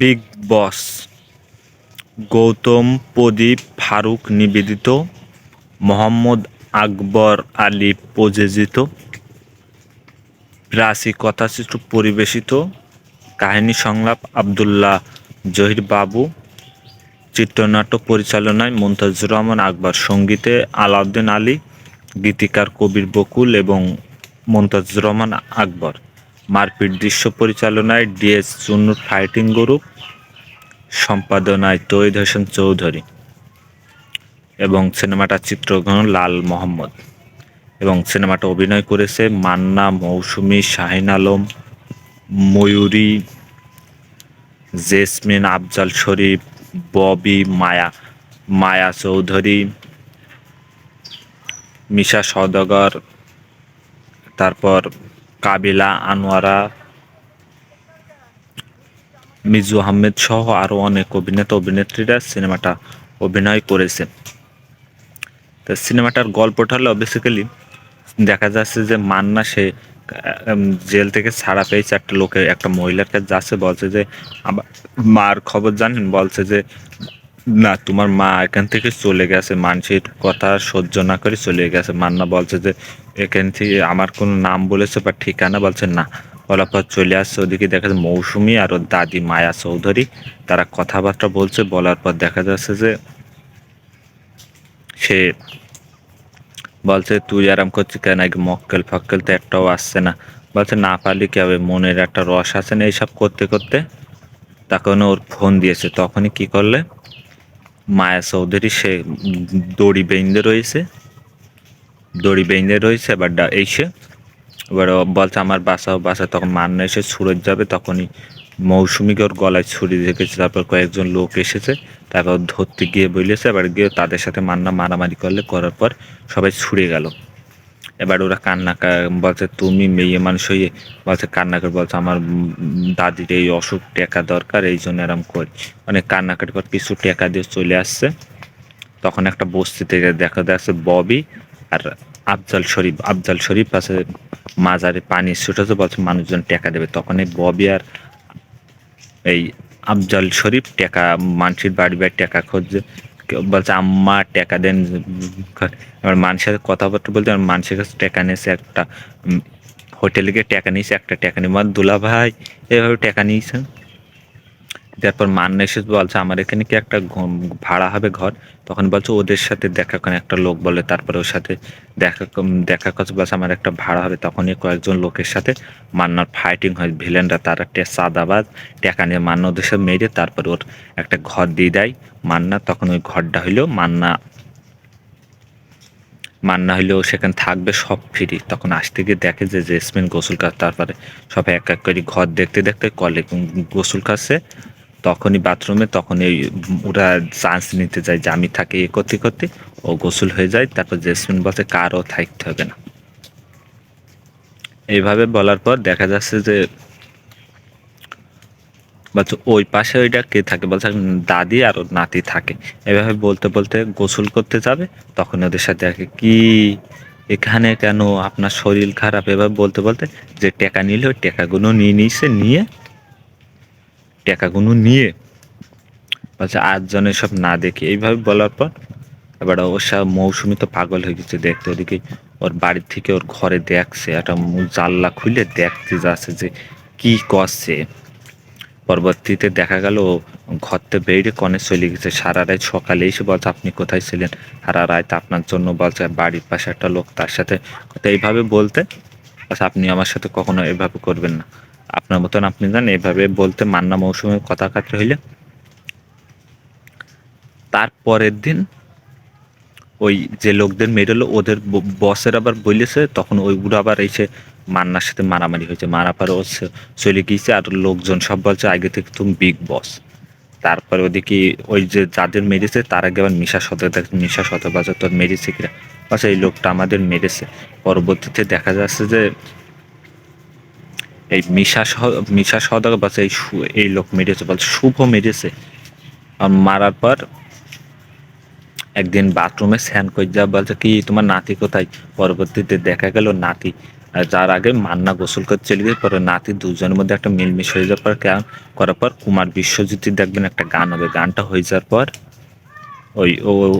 Big boss Gautam প্রদীপ ফারুক নিবেদিত, মোহাম্মদ আকবর আলী প্রযোজিত, রাশি কথাচিত্র পরিবেশিত, কাহিনী সংলাপ আবদুল্লাহ জহির বাবু, চিত্রনাট্য পরিচালনায় মুমতাজুর রহমান আকবর, সঙ্গীতে আলাউদ্দিন আলী, গীতিকার কবির বকুল এবং মুমতাজুর রহমান আকবর। মারপিট দৃশ্য পরিচালনায় ডিএস চুন্নুর ফাইটিং গ্রুপ সম্পাদনায় তৈদ হোসেন চৌধুরী এবং সিনেমাটা চিত্রগ্রহণ লাল মোহাম্মদ এবং সিনেমাটা অভিনয় করেছে মান্না, মৌসুমি, শাহিন আলম, ময়ূরী, জেসমিন, আফজাল শরীফ, ববি, মায়া মায়া চৌধুরী, মিশা সওদাগর, তারপর কাবিলা, আনোয়ারা, মিজু আহমেদ সহ আরও অনেক অভিনেতা, অভিনেত্রীরা সিনেমাটা অভিনয় করেছে। তো সিনেমাটার গল্পটা হলো বেসিক্যালি দেখা যাচ্ছে যে মান্না সে জেল থেকে ছাড়া পেয়েছে একটা লোকে, একটা মহিলার কাছে যাচ্ছে, বলছে যে আবার মার খবর জানেন? বলছে যে না, তোমার মা এখান থেকে চলে গেছে। মানসির কথা সহ্য না করে চলে গেছে। মান্না বলছে যে, এখান থেকে আমার কোনো নাম বলেছে বা ঠিকানা বলছে না। বলার পর চলে আসছে, ওদিকে দেখা যাচ্ছে মৌসুমি আর ওর দাদি মায়া চৌধুরী, তারা কথাবার্তা বলছে। বলার পর দেখা যাচ্ছে যে, সে বলছে, তুই আরাম করছিস কেন? আগে মক্কেল ফক্কেল তো একটাও আসছে না? বলছে, না পারলে কি হবে? মনের একটা রস আছে না এইসব করতে করতে? তখন ওর ফোন দিয়েছে। তখনই কি করলে? মায়া চৌধুরী, সে দড়ি বেঁধে রয়েছে। দড়ি বেঁধে রয়েছে, এবার এসে এবার বলছে, আমার বাসা বাসা। তখন মান্না এসে ছুড়ে যাবে, তখনই মৌসুমিকে ওর গলায় ছুরি রেখেছে, তারপর কয়েকজন লোক এসেছে, তারপর ধরতে গিয়ে বলেছে, এবার গিয়ে তাদের সাথে মান্না মারামারি করলে, করার পর সবাই ছুড়ে গেল। এবার ওরা কান্না বলছে, তুমি মেয়ে মানুষ হয়ে বলছে, কান্না করে বলছে, আমার দাদির এই অসুখ টেকা দরকার, এই জন্য এরম করি অনেক কান্নাকাটি পর কিছু টেকা দিয়ে চলে আসছে। তখন একটা বস্তি থেকে দেখা যাচ্ছে, ববি আর আফজাল শরীফ আফজাল শরীফ আছে মাজারে পানি ছুটেছে, বলছে, মানুষজন টেকা দেবে। তখন এই ববি আর এই আফজাল শরীফ টেকা, মানসির বাড়ি বাড়ি টেকা খুঁজছে। বলছে, আম্মা, টেকা দেন এবার মানুষের কথাবার্তা বলতে মানুষের কাছে টেকা নিয়েছে একটা হোটেলে গিয়ে টেকা নিয়েছে, একটা টেকা নিয়ে দুলা ভাই এভাবে টেকা নিয়েছেন? তারপর মান্না এসে বলছে, আমার এখানে কি একটা ভাড়া হবে ঘর? তখন বলছে, ওদের সাথে দেখা করে একটা লোক বলে, তারপরে ওর সাথে দেখা দেখা করছে, বলছে, আমার একটা ভাড়া হবে। তখনই কয়েকজন লোকের সাথে মান্নার ফাইটিং হয়। ভিলেনরা তারা সাদাবাজ টেকা নিয়ে মান্না ওদের সাথে মেরে তারপর ওর একটা ঘর দিয়ে দেয় মান্না। তখন ওই ঘরটা হইলেও মান্না মান্না হইলেও সেখানে থাকবে সব ফ্রি। তখন আসতে গিয়ে দেখে যে জেসমিন গোসল কাজ তারপরে সব এক এক করে ঘর দেখতে দেখতে কলে গোসল কাছে তখনই বাথরুমে তখন এই ওরা চান্স নিতে যায় যে আমি থাকি এ করতে করতে, ও গোসল হয়ে যায়, তারপর জেসমিন বলছে কারও থাকতে হবে না। এইভাবে বলার পর দেখা যাচ্ছে যে, বলছে ওই পাশে ওইটা কে থাকে? বলছে দাদি আর ওর নাতি থাকে। এভাবে বলতে বলতে গোসল করতে যাবে, তখন ওদের সাথে দেখে, কি? এখানে কেন? আপনার শরীর খারাপ? এভাবে বলতে বলতে যে টেকা নিলে ওই টেকাগুলো নিয়ে নিয়েছে নিয়ে টাকাগুলো নিয়ে বলছে আটজনের সব না দেখি। এইভাবে বলার পর এবার ওর সব মৌসুমি তো পাগল হয়ে গেছে দেখতে। ওদিকে ওর বাড়ির থেকে ওর ঘরে দেখছে, একটা জানলা খুলে দেখতে যাচ্ছে যে কি করছে। পরবর্তীতে দেখা গেল ঘরতে বেরিয়ে কনে চলে গেছে। সারা রাত সকালে এসে বলছে, আপনি কোথায় ছিলেন? সারা রাত আপনার জন্য বলছে, বাড়ির পাশে একটা লোক তার সাথে। এইভাবে বলতে আচ্ছা আপনি আমার সাথে কখনো এভাবে করবেন না। আপনার মতন আপনি জান এভাবে বলতে মান্না মৌসুমে কথা কাটতে হইলে। তারপরের দিন ওই যে লোকদের মেরেলো ওদের বসের আবার বলেছে তখন ওইগুলো আবার এসে মান্নার সাথে মারামারি হয়েছে। মারা পরে ও চলে গিয়েছে আর লোকজন সব বলছে, আগে থেকে তুমি বিগ বস তারপরে ওদিকে ওই যে যাদের মেরেছে, তার আগে আবার মিশা সতে মিশা সতে বাজার তোর মেরেছে কিনা? আচ্ছা এই লোকটা আমাদের মেরেছে। পরবর্তীতে দেখা যাচ্ছে যে এই মিশা সহ, মিশা সহদার বাচ্চা এই এই লোক মেরেছে, বলছে, শুভ মেরেছে। আর মারার পর একদিন বাথরুমে স্যান করে যা বলছে, কি, তোমার নাতি কোথায়? পরবর্তীতে দেখা গেল নাতি। যার আগে মান্না গোসল করতে চলে গিয়ে পরে নাতি দুজনের মধ্যে একটা মিলমিশ হয়ে যাওয়ার পর কেন, করার পর কুমার বিশ্বজিৎ দেখবেন একটা গান হবে। গানটা হয়ে যাওয়ার পর ওই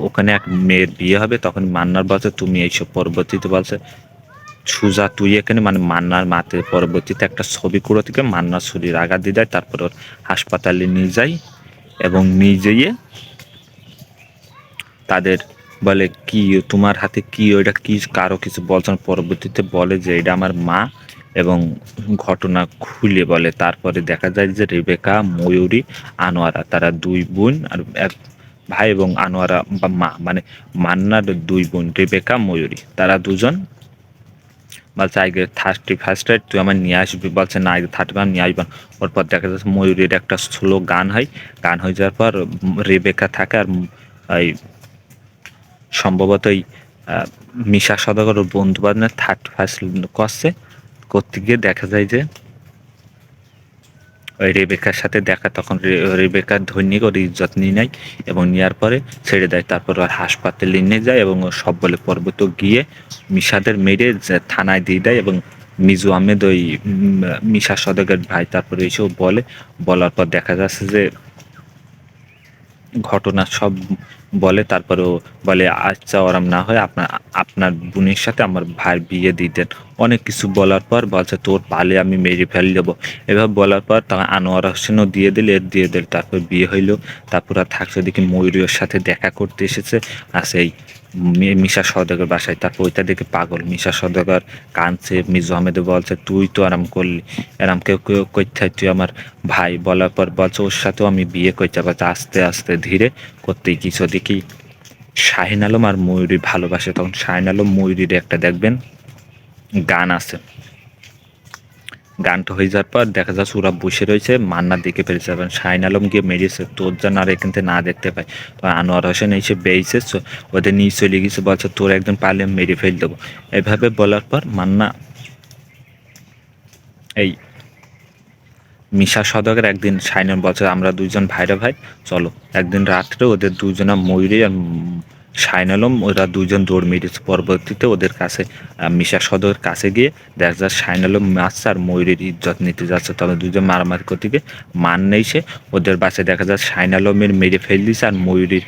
ওখানে এক মেয়ের বিয়ে হবে, তখন মান্নার বলছে, তুমি এইসব পরবর্তীতে বলছে সুজা তুই এখানে মানে মান্নার মাতে পরবর্তীতে একটা ছবি করে থেকে মান্নার শরীর আঘাত দিয়ে দেয়, তারপর ওর হাসপাতালে নিয়ে যাই এবং নিয়ে যেয়ে তাদের বলে কি, তোমার হাতে কি, ওইটা কি, কারও কিছু বলছেন পরবর্তীতে বলে যে, এটা আমার মা। এবং ঘটনা খুলে বলে। তারপরে দেখা যায় যে রেবেকা, ময়ূরী, আনোয়ারা, তারা দুই বোন আর এক ভাই এবং আনোয়ারা বা মা মানে মান্নার দুই বোন, রেবেকা, ময়ূরী, তারা দুজন বলছে, আগে থার্টি ফার্স্ট রাইড তুই আমার নিয়ে আসবি। বলছে, না, আগে থার্টি ফাইভ নিয়ে আসবেন ওর পর দেখা যাচ্ছে ময়ূরের একটা স্লো গান হয়। গান হয়ে যাওয়ার পর রেবেকা থাকে আর ওই সম্ভবত ওই মিশা সদাগর বন্ধু বান্ধব থার্টি ফার্স্ট করছে। করতে গিয়ে দেখা যায় যে ওই রেবেকার সাথে দেখা, তখন রেবেকার ধৈনিক ওর ইজ্জত নিয়ে নেয় এবং নেওয়ার পরে ছেড়ে দেয়। তারপর ওর হাসপাতালে নিয়ে যায় এবং ওর সব বলে পর্বত গিয়ে মিশাদের মেরে থানায় দিয়ে দেয় এবং মিজু আহমেদ ওই মিশা সদকের ভাই তারপরে এসেও বলে। বলার পর দেখা যাচ্ছে যে ঘটনা সব বলে, তারপরেও বলে আচ্ছা ওরম না হয় আপনার আপনার বোনের সাথে আমার ভাইয়ের বিয়ে দিতেন অনেক কিছু বলার পর বলছে, তোর পালে আমি মেরে ফেল দেবো। এভাবে বলার পর তখন আনোয়ার হোসেনও দিয়ে দিল এর দিয়ে দিল, তারপর বিয়ে হইল। তারপর আর থাকছে দেখি ময়ূরীর সাথে দেখা করতে এসেছে, আর সেই মিশা সদাগর বাসায়। তারপর ওইটা দেখে পাগল। মিশা সদাগর কাঁদছে মিজু আহমেদে বলছে, তুই তো আরাম করলি, এরাম কেউ কেউ করতে তুই আমার ভাই। বলার পর বলছে, ওর সাথেও আমি বিয়ে করতে পারছি আস্তে আস্তে ধীরে করতেই কিছু দেখি শাহিন আলম আর ময়ূরী ভালোবাসে? তখন শাহিন আলম ময়ূরীর একটা দেখবেন, গান আছে। গানটা হয়ে যাওয়ার পর দেখা যাচ্ছে ওরা বসে রয়েছে, মান্নার দিকে পেরেছে এবং শাহিন আলম গিয়ে মেরেছে, তোর যেন আর এখান থেকে না দেখতে পাই তো আনোয়ার হোসেন এসে বেয়েছে ওদের নিয়ে চলে গেছে বলছে তোর একদম পারলে মেরে ফেল দেবো। এভাবে বলার পর মান্না এই মিশা সদকের একদিন সাইনন বলছে, আমরা দুইজন ভাইরা ভাই, চলো। একদিন রাত্রে ওদের দুজনা ময়ূরে আর শাইন আলম ওরা দুজন দৌড় মেরেছে। পরবর্তীতে ওদের কাছে মিশা সদর কাছে গিয়ে দেখা যায় শাইন আলম মারছে আর ময়ূরের ইজ্জত নিতে যাচ্ছে। তবে দুজন মারামারি করতে গিয়ে মান নেই সে। ওদের বাসে দেখা যায় শাইন আলমের মেরে ফেল দিয়েছে আর ময়ূরীর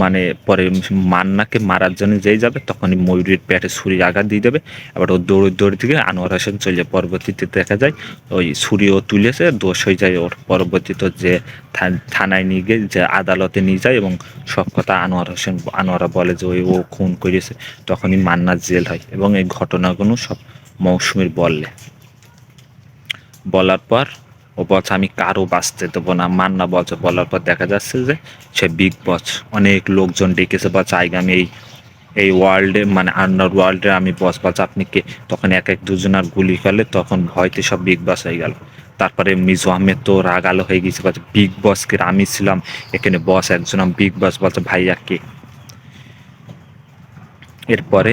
মানে পরে মান্নাকে মারার জন্য যেই যাবে, তখনই ময়ূরীর পেটে ছুরি আঘাত দিয়ে দেবে। এবার ও দৌড়ে দৌড়ে থেকে আনোয়ার হোসেন চলে পরবর্তীতে দেখা যায় ওই ছুরিও তুলেছে, দোষ হয়ে যায় ওর। পরবর্তীতে যে থানায় নিয়ে গিয়ে যে আদালতে নিয়ে যায় এবং সব কথা আনোয়ার হোসেন আনোয়ারা বলে যে ওই ও খুন করেছে তখনই মান্নার জেল হয় এবং এই ঘটনাগুলো সব মৌসুমীর বললে। বলার পর ও বলছে, আমি কারও বাঁচতে দেবো না। মান্না বলছে, বলার পর দেখা যাচ্ছে যে সে বিগ বস অনেক লোকজন ডেকেছে, বলছে, আগে আমি এই এই ওয়ার্ল্ডে মানে আন্ডার ওয়ার্ল্ডে আমি বস বলছে, আপনি কে? তখন এক এক দুজনার গুলি ফেলে, তখন ভয়তে সব বিগ বস হয়ে গেল। তারপরে মিজু আহমেদ তো রাগালো হয়ে গেছে, বলছে বিগ বসকে আমি ছিলাম, এখানে বস একজন বিগ বস বলছে, ভাইয়া কে? এরপরে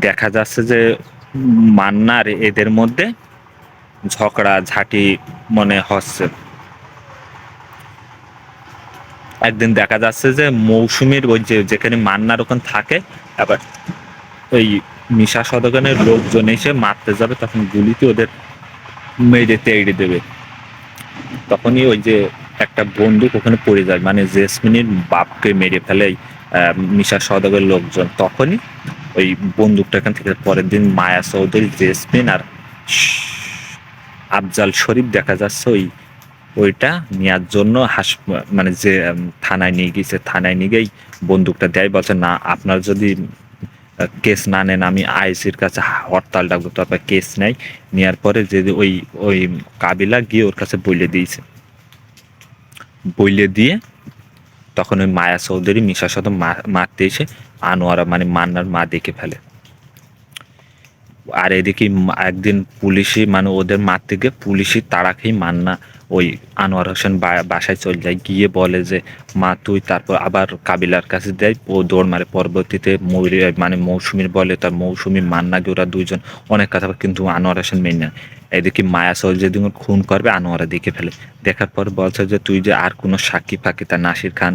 দেখা যাচ্ছে যে মান্নার এদের মধ্যে ঝগড়া, ঝাঁটি মনে হচ্ছে। একদিন দেখা যাচ্ছে যে মৌসুমীর ওই যে যেখানে মান্নার ওখানে থাকে, আবার ওই মিশা সদগানের লোকজন এসে মারতে যাবে, তখন গুলিতে ওদের মেরে তেড়ে দেবে। তখনই ওই যে একটা বন্দুক ওখানে পড়ে যায় মানে জেসমিনের বাপকে মেরে ফেলে মিশা সদগের লোকজন তখনই ওই বন্দুকটা এখান থেকে পরের দিন মায়া চৌধুরী জেসমিন আর আফজাল শরীফ দেখা যাচ্ছে ওই, ওইটা নেওয়ার জন্য হাস মানে যে থানায় নিয়ে গিয়েছে, থানায় নিয়ে গিয়েই বন্দুকটা দেয়, বলছে, না, আপনার যদি কেস না নেন, আমি আইসির কাছে হরতাল ডাকবো। তারপর কেস নেয় নেওয়ার পরে যে ওই ওই কাবিলা গিয়ে ওর কাছে বলে দিয়েছে। বইলে দিয়ে তখন ওই মায়া চৌধুরী মিশার সাথে মারতে এসে আনোয়ারা মানে মান্নার মা দেখে ফেলে। আর এদিকে একদিন পুলিশই মানে ওদের মারতে গিয়ে পুলিশই তাড়া খেয়ে মান্না ওই আনোয়ার হোসেন বাসায় চলে যায়, গিয়ে বলে যে, মা, তুই তারপর আবার কাবিলার কাছে দেয় ও দৌড় মারে। পরবর্তীতে মানে মৌসুমীর বলে, তার মৌসুমী মান্না গিয়ে ওরা দুইজন অনেক কথা কিন্তু আনোয়ার হোসেন মেনে এদিকে মায়া ওর খুন করবে আনোয়ারা দেখে ফেলে। দেখার পর বলছে যে, তুই যে আর কোনো সাক্ষী ফাঁকি তার নাসির খান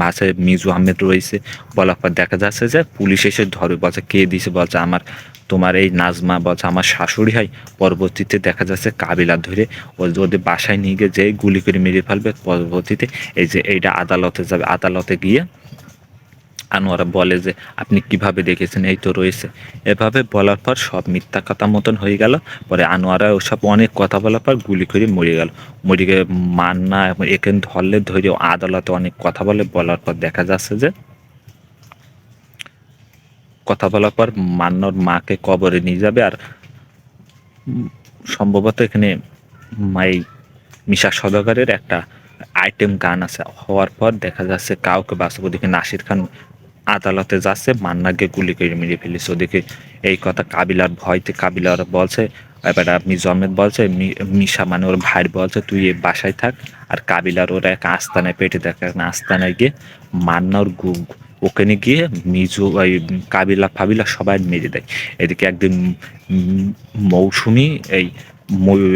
মাসে মিজু আহমেদ রয়েছে। বলার পর দেখা যাচ্ছে যে, পুলিশ এসে ধরে, বলছে, কে দিছে বলছে, আমার, তোমার এই নাজমা, বলছে, আমার শাশুড়ি হয় পরবর্তীতে দেখা যাচ্ছে কাবিলা ধরে ওদের বাসায় নিয়ে গিয়ে যে গুলি করে মেরে ফেলবে। পরবর্তীতে এই যে এইটা আদালতে যাবে, আদালতে গিয়ে আনোয়ারা বলে যে, আপনি কীভাবে দেখেছেন? এই তো রয়েছে। এভাবে বলার পর সব মিথ্যা কথা মতন হয়ে গেল। পরে আনোয়ারা ওসব অনেক কথা বলার পর গুলি করে মরে গেল। মরে গিয়ে মান্না এখানে ধরলে ধরে আদালতে অনেক কথা বলে। বলার পর দেখা যাচ্ছে যে, কথা বলার পর মান্নার মাকে কবরে নিয়ে যাবে। আর সম্ভবত এখানে মাই মিশা সদাগরের একটা আইটেম গান আছে। হওয়ার পর দেখা যাচ্ছে কাউকে বাস্তব ওদিকে নাসির খান আদালতে যাচ্ছে, মান্নাকে গুলি করে মেরে ফেলেছে। ওদিকে এই কথা কাবিলার ভয়তে কাবিলার বলছে, এবার আপনি জমেদ বলছে মিশা মানে ওর ভাইয়ের বলছে, তুই এ বাসায় থাক। আর কাবিলার ওরা এক আস্তানায়, পেটে দেখ আস্তানায় গিয়ে মান্নার গু- ওখানে গিয়ে মিজু, ওই কাবিলা ফাবিলা সবাই মেরে দেয়। এদিকে একদিন মৌসুমি এই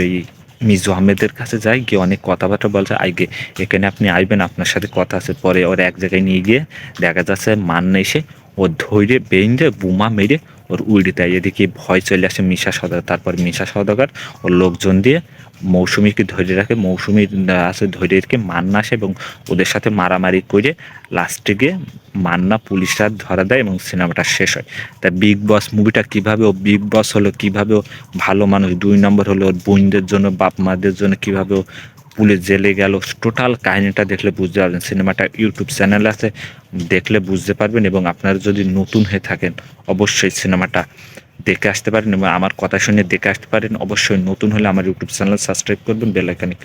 এই মিজু আহমেদের কাছে যাই, গিয়ে অনেক কথাবার্তা বলছে আইগে এখানে আপনি আসবেন আপনার সাথে কথা আছে। পরে ওর এক জায়গায় নিয়ে গিয়ে দেখা যাচ্ছে, মান্না এসে ও ধৈর্য বেঁধে বোমা মেরে ওর দেয় এদিকে ভয় চলে আসে মিশা সদাগর তারপর মিশা সদাগর ওর লোকজন দিয়ে মৌসুমীকে ধরে রাখে মৌসুমী আছে ধরে রেখে মান্না আসে এবং ওদের সাথে মারামারি করে লাস্টে গিয়ে মান্না পুলিশরা ধরা দেয় এবং সিনেমাটা শেষ হয়। তা বিগ বস মুভিটা কীভাবে ও বিগ বস হলো, কীভাবে ভালো মানুষ, দুই নম্বর হলো ওর বোনদের জন্য বাপ মাদের জন্য, কীভাবে ও পুলিশ জেলে গেল। টোটাল কাহিনিটা দেখলে বুঝতে পারবেন। সিনেমাটা ইউটিউব চ্যানেল আছে, দেখলে বুঝতে পারবেন এবং আপনারা যদি নতুন হয়ে থাকেন, অবশ্যই সিনেমাটা দেখে আসতে পারেন এবং আমার কথা শুনে দেখে আসতে পারেন। অবশ্যই নতুন হলে আমার ইউটিউব চ্যানেল সাবস্ক্রাইব করবেন বেল আইকনে